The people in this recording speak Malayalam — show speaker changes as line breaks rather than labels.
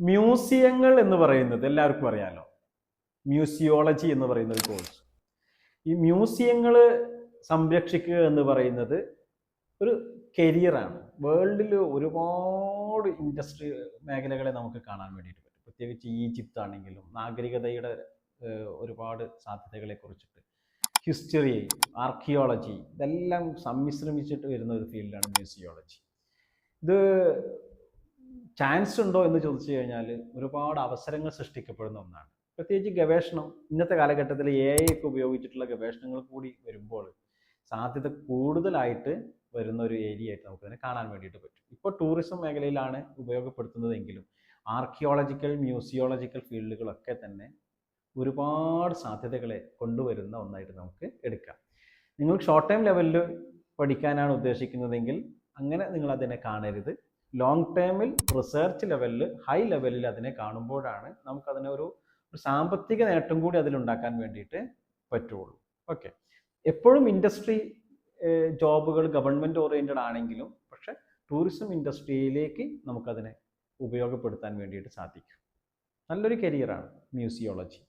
മ്യൂസിയങ്ങൾ എന്ന് പറയുന്നത് എല്ലാവർക്കും അറിയാലോ. മ്യൂസിയോളജി എന്ന് പറയുന്ന ഒരു കോഴ്സ്. ഈ മ്യൂസിയങ്ങൾ സംരക്ഷിക്കുക എന്ന് പറയുന്നത് ഒരു കരിയറാണ് വേൾഡിൽ ഒരുപാട് ഇൻഡസ്ട്രി മേഖലകളെ നമുക്ക് കാണാൻ വേണ്ടിയിട്ട് പറ്റും. പ്രത്യേകിച്ച് ഈജിപ്ത് ആണെങ്കിലും നാഗരികതയുടെ ഒരുപാട് സാധ്യതകളെ കുറിച്ചിട്ട്. ഹിസ്റ്ററി ആർക്കിയോളജി ഇതെല്ലാം സമ്മിശ്രമിച്ചിട്ട് വരുന്ന ഒരു ഫീൽഡാണ് മ്യൂസിയോളജി. ഇത് ചാൻസ് ഉണ്ടോ എന്ന് ചോദിച്ചു കഴിഞ്ഞാൽ ഒരുപാട് അവസരങ്ങൾ സൃഷ്ടിക്കപ്പെടുന്ന ഒന്നാണ്. പ്രത്യേകിച്ച് ഗവേഷണം ഇന്നത്തെ കാലഘട്ടത്തിൽ എ ഐ ഒക്കെ ഉപയോഗിച്ചിട്ടുള്ള ഗവേഷണങ്ങൾ കൂടി വരുമ്പോൾ സാധ്യത കൂടുതലായിട്ട് വരുന്ന ഒരു ഏരിയ ആയിട്ട് നമുക്കതിനെ കാണാൻ വേണ്ടിയിട്ട് പറ്റും. ഇപ്പോൾ ടൂറിസം മേഖലയിലാണ് ഉപയോഗപ്പെടുത്തുന്നതെങ്കിലും ആർക്കിയോളജിക്കൽ മ്യൂസിയോളജിക്കൽ ഫീൽഡുകളൊക്കെ തന്നെ ഒരുപാട് സാധ്യതകളെ കൊണ്ടുവരുന്ന ഒന്നായിട്ട് നമുക്ക് എടുക്കാം. നിങ്ങൾ ഷോർട്ട് ടൈം ലെവലിൽ പഠിക്കാനാണ് ഉദ്ദേശിക്കുന്നതെങ്കിൽ അങ്ങനെ നിങ്ങൾ അതിനെ കാണരുത്. ലോങ് ടേമിൽ റിസർച്ച് ലെവലിൽ ഹൈ ലെവലിൽ അതിനെ കാണുമ്പോഴാണ് നമുക്കതിനെ ഒരു സാമ്പത്തിക നേട്ടം കൂടി അതിലുണ്ടാക്കാൻ വേണ്ടിയിട്ട് പറ്റുള്ളൂ. ഓക്കെ എപ്പോഴും ഇൻഡസ്ട്രി ജോബുകൾ ഗവൺമെന്റ് ഓറിയന്റഡ് ആണെങ്കിലും പക്ഷെ ടൂറിസം ഇൻഡസ്ട്രിയിലേക്ക് നമുക്കതിനെ ഉപയോഗപ്പെടുത്താൻ വേണ്ടിയിട്ട് സാധിക്കും. നല്ലൊരു കരിയറാണ് മ്യൂസിയോളജി.